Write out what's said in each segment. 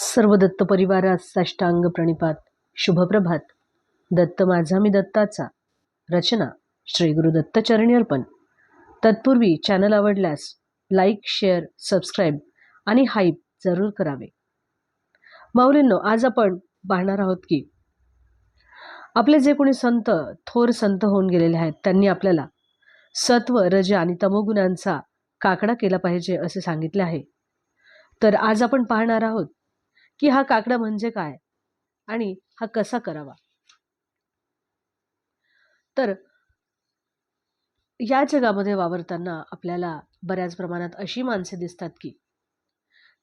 सर्व दत्त परिवारास साष्टांग प्रणिपात. शुभप्रभात. दत्त माझा मी दत्ताचा. रचना श्री गुरु दत्त चरणी अर्पण. तत्पूर्वी चॅनल आवडल्यास लाईक शेअर सबस्क्राईब आणि हाईप जरूर करावे. माऊलींनो आज आपण पाहणार आहोत की आपले जे कोणी संत थोर संत होऊन गेलेले आहेत त्यांनी आपल्याला सत्व रज आणि तमोगुणांचा काकडा केला पाहिजे असे सांगितले आहे. तर आज आपण पाहणार आहोत की हा काकडा म्हणजे काय आणि हा कसा करावा? तर या जगामध्ये वावरताना आपल्याला बऱ्याच प्रमाणात अशी माणसे दिसतात की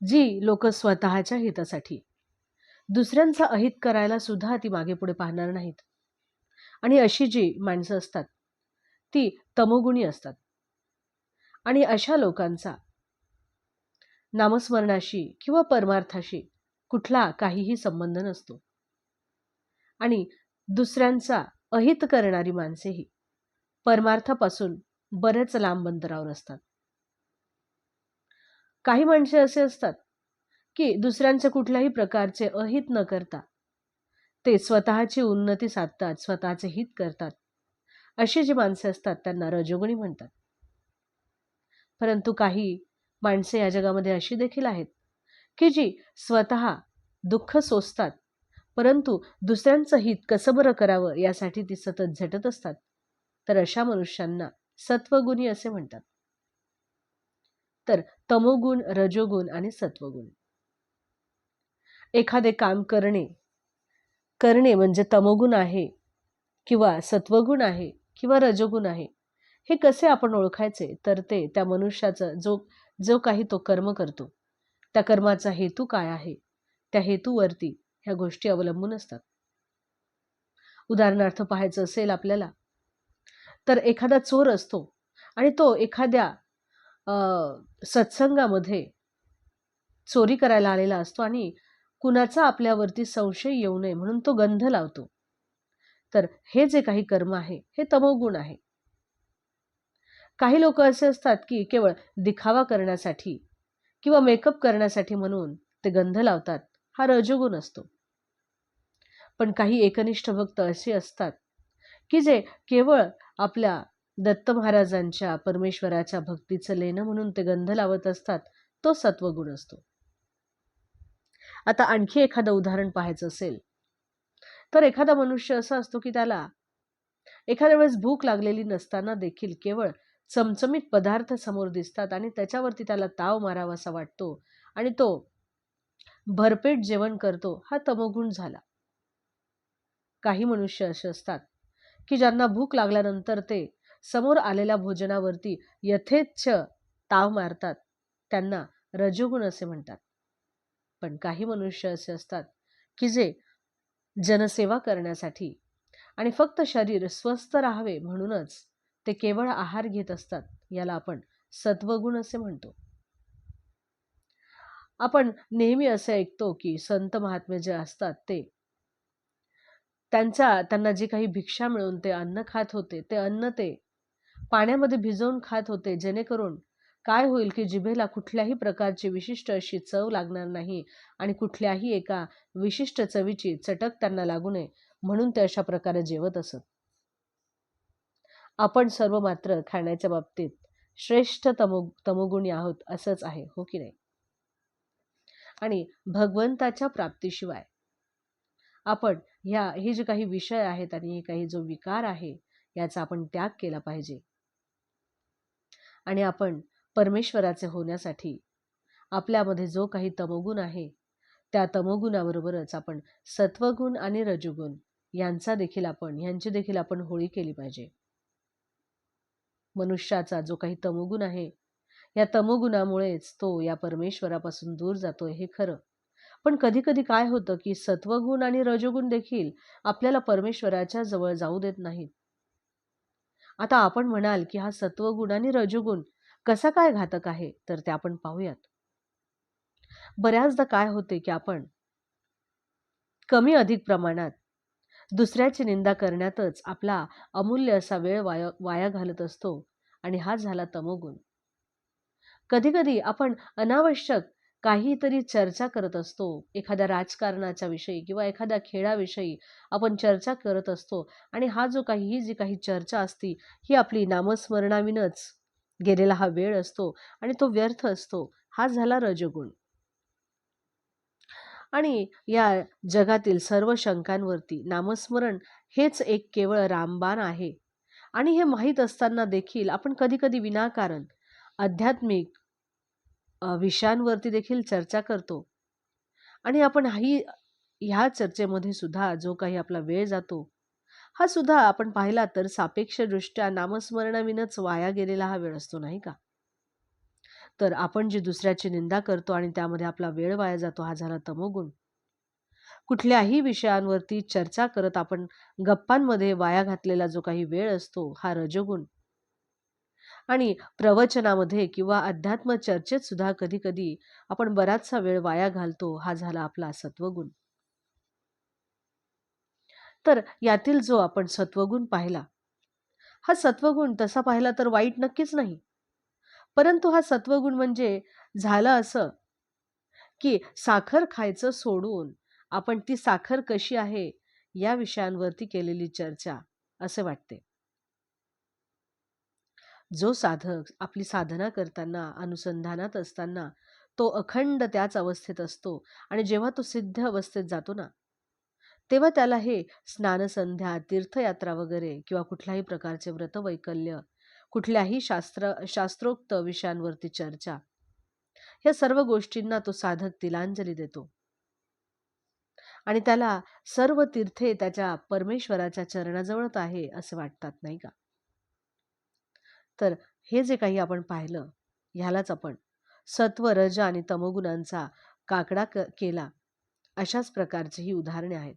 जी लोक स्वतःच्या हितासाठी दुसऱ्यांचा अहित करायला सुद्धा ती मागे पुढे पाहणार नाहीत. आणि अशी जी माणसं असतात ती तमोगुणी असतात. आणि अशा लोकांचा नामस्मरणाशी किंवा परमार्थाशी कुठला काहीही संबंध नसतो. आणि दुसऱ्यांचा अहित करणारी माणसेही परमार्थापासून बरेच लांब अंतरावर असतात. काही माणसे असे असतात की दुसऱ्यांचे कुठल्याही प्रकारचे अहित न करता ते स्वतःची उन्नती साधतात स्वतःचे हित करतात. अशी जी माणसे असतात त्यांना रजोगुणी म्हणतात. परंतु काही माणसे या जगामध्ये अशी देखील आहेत की जी स्वतः दुःख सोसतात परंतु दुसऱ्यांचं हित कसं बरं करावं यासाठी ती सतत झटत असतात. तर अशा मनुष्यांना सत्वगुणी असे म्हणतात. तर तमोगुण रजोगुण आणि सत्वगुण. एखादे काम करणे करणे म्हणजे तमोगुण आहे किंवा सत्वगुण आहे किंवा रजोगुण आहे हे कसे आपण ओळखायचे? तर ते त्या मनुष्याचं जो जो काही तो कर्म करतो. त्या कर्माचा हेतू काय आहे? त्या हेतूवरती ह्या गोष्टी अवलंबून असतात. उदाहरणार्थ पाहायचं असेल आपल्याला तर एखादा चोर असतो आणि तो एखाद्या सत्संगामध्ये चोरी करायला आलेला असतो आणि कुणाचा आपल्यावरती संशय येऊ नये म्हणून तो गंध लावतो. तर हे जे काही कर्म आहे हे तमोगुण आहे. काही लोक असे असतात की केवळ दिखावा करण्यासाठी किंवा मेकअप करण्यासाठी म्हणून ते गंध लावतात हा रजोगुण असतो. पण काही एकनिष्ठ भक्त असे असतात की जे केवळ आपल्या दत्त महाराजांच्या परमेश्वराच्या भक्तीचं लेणं म्हणून ते गंध लावत असतात तो सत्वगुण असतो. आता आणखी एखादं उदाहरण पाहायचं असेल तर एखादा मनुष्य असा असतो की त्याला एखाद्या वेळेस भूक लागलेली नसताना देखील केवळ चमचमीत पदार्थ समोर दिसतात आणि त्याच्यावरती त्याला ताव मारावासा वाटतो. आणि तो भरपेट जेवण करतो. हा तमोगुण झाला. काही मनुष्य असे असतात की ज्यांना भूक लागल्यानंतर ते समोर आलेल्या भोजनावरती यथेच्छ ताव मारतात. त्यांना रजोगुण असे म्हणतात. पण काही मनुष्य असे असतात की जे जनसेवा करण्यासाठी आणि फक्त शरीर स्वस्थ राहावे म्हणूनच ते केवळ आहार घेत असतात याला आपण सत्वगुण असे म्हणतो. आपण नेहमी असे ऐकतो की संत महात्मे जे असतात ते त्यांचा त्यांना जे काही भिक्षा मिळून ते अन्न खात होते ते अन्न ते पाण्यामध्ये भिजवून खात होते जेणेकरून काय होईल की जिभेला कुठल्याही प्रकारची विशिष्ट अशी चव लागणार नाही आणि कुठल्याही एका विशिष्ट चवीची चटक त्यांना लागू नये म्हणून ते अशा प्रकारे जेवत असत. आपण सर्व मात्र खाण्याच्या बाबतीत श्रेष्ठ तमो तमोगुणी आहोत असंच आहे हो की नाही? आणि भगवंताच्या प्राप्तीशिवाय आपण ह्या हे जे काही विषय आहेत आणि हे काही जो विकार आहे याचा आपण त्याग केला पाहिजे. आणि आपण परमेश्वराचे होण्यासाठी आपल्यामध्ये जो काही तमोगुण आहे त्या तमोगुणाबरोबरच आपण सत्वगुण आणि रजोगुण यांचा देखील आपण यांची देखील आपण होळी केली पाहिजे. मनुष्याचा जो काही तमोगुण आहे या तमोगुणामुळेच तो या परमेश्वरापासून दूर जातोय हे खरं. पण कधी कधी काय होतं की सत्वगुण आणि रजोगुण देखील आपल्याला परमेश्वराच्या जवळ जाऊ देत नाहीत. आता आपण म्हणाल की हा सत्वगुण आणि रजोगुण कसा काय घातक आहे तर ते आपण पाहूयात. बऱ्याचदा काय होते की आपण कमी अधिक प्रमाणात दुसऱ्याची निंदा करण्यातच आपला अमूल्य असा वेळ वाया वाया घालत असतो आणि हा झाला तमोगुण. कधीकधी आपण अनावश्यक काहीतरी चर्चा करत असतो. एखाद्या राजकारणाच्या विषयी किंवा एखाद्या खेळाविषयी आपण चर्चा करत असतो आणि हा जो काही ही जी काही चर्चा असती ही आपली नामस्मरणाविनच गेलेला हा वेळ असतो आणि तो व्यर्थ असतो. हा झाला रजगुण. आणि या जगातील सर्व शंकांवरती नामस्मरण हेच एक केवळ रामबाण आहे. आणि हे माहीत असताना देखील आपण कधीकधी विनाकारण आध्यात्मिक विषयांवरती देखील चर्चा करतो. आणि आपण ही ह्या चर्चेमध्ये सुद्धा जो काही आपला वेळ जातो हा सुद्धा आपण पाहिला तर सापेक्षदृष्ट्या नामस्मरणाविनच वाया गेलेला हा वेळ असतो नाही का? तर आपण जी दुसऱ्याची निंदा करतो आणि त्यामध्ये आपला वेळ वाया जातो हा झाला तमोगुण. कुठल्याही विषयांवरती चर्चा करत आपण गप्पांमध्ये वाया घातलेला जो काही वेळ असतो हा रजोगुण. आणि प्रवचनामध्ये किंवा अध्यात्म चर्चेत सुद्धा कधी कधी आपण बराचसा वेळ वाया घालतो हा झाला आपला सत्वगुण. तर यातील जो आपण सत्वगुण पाहिला हा सत्वगुण तसा पाहिला तर वाईट नक्कीच नाही. परंतु हा सत्वगुण म्हणजे झालं असं की साखर खायचं सोडून आपण ती साखर कशी आहे या विषयांवरती केलेली चर्चा असे वाटते. जो साधक आपली साधना करताना अनुसंधानात असताना तो अखंड त्याच अवस्थेत असतो आणि जेव्हा तो सिद्ध अवस्थेत जातो ना तेव्हा त्याला हे स्नानसंध्या तीर्थयात्रा वगैरे किंवा कुठल्याही प्रकारचे व्रतवैकल्य कुठल्याही शास्त्र शास्त्रोक्त विषयांवरती चर्चा. या सर्व गोष्टींना तो साधक तिलांजली देतो. आणि त्याला सर्व तीर्थे त्याच्या परमेश्वराच्या चरणाजवळच आहे असे वाटतात नाही का? तर हे जे काही आपण पाहिलं ह्यालाच आपण सत्व रज आणि तमोगुणांचा काकडा क केला अशाच प्रकारची ही उदाहरणे आहेत.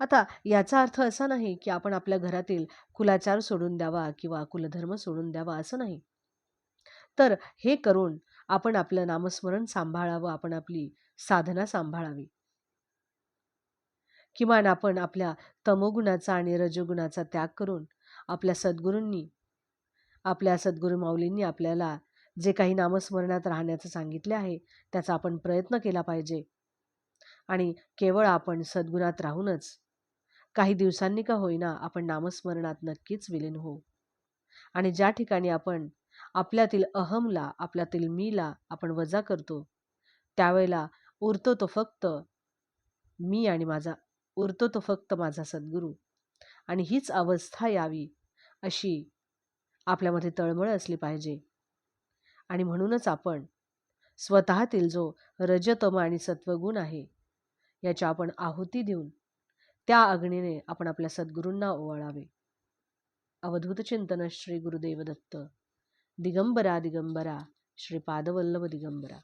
आता याचा अर्थ असा नाही की आपण आपल्या घरातील कुलाचार सोडून द्यावा किंवा कुलधर्म सोडून द्यावा असं नाही. तर हे करून आपण आपलं नामस्मरण सांभाळावं आपण आपली साधना सांभाळावी. किमान आपण आपल्या तमोगुणाचा आणि रजोगुणाचा त्याग करून आपल्या सद्गुरूंनी आपल्या सद्गुरू माऊलींनी आपल्याला जे काही नामस्मरणात राहण्याचं सांगितले आहे त्याचा आपण प्रयत्न केला पाहिजे. आणि केवळ आपण सद्गुणात राहूनच काही दिवसांनी का होईना आपण नामस्मरणात नक्कीच विलीन होऊ. आणि ज्या ठिकाणी आपण आपल्यातील अहमला आपल्यातील मीला आपण वजा करतो त्यावेळेला उरतो तो फक्त मी आणि माझा उरतो तो फक्त माझा सद्गुरू. आणि हीच अवस्था यावी अशी आपल्यामध्ये तळमळ असली पाहिजे. आणि म्हणूनच आपण स्वतःतील जो रजतम आणि सत्वगुण आहे याच्या आपण आहुती देऊन त्या अग्नीने आपण आपल्या सद्गुरूंना ओवाळावे. अवधूत चिंतन श्री गुरुदेव दत्त दिगंबरा दिगंबरा. श्री पादवल्लभ दिगंबरा.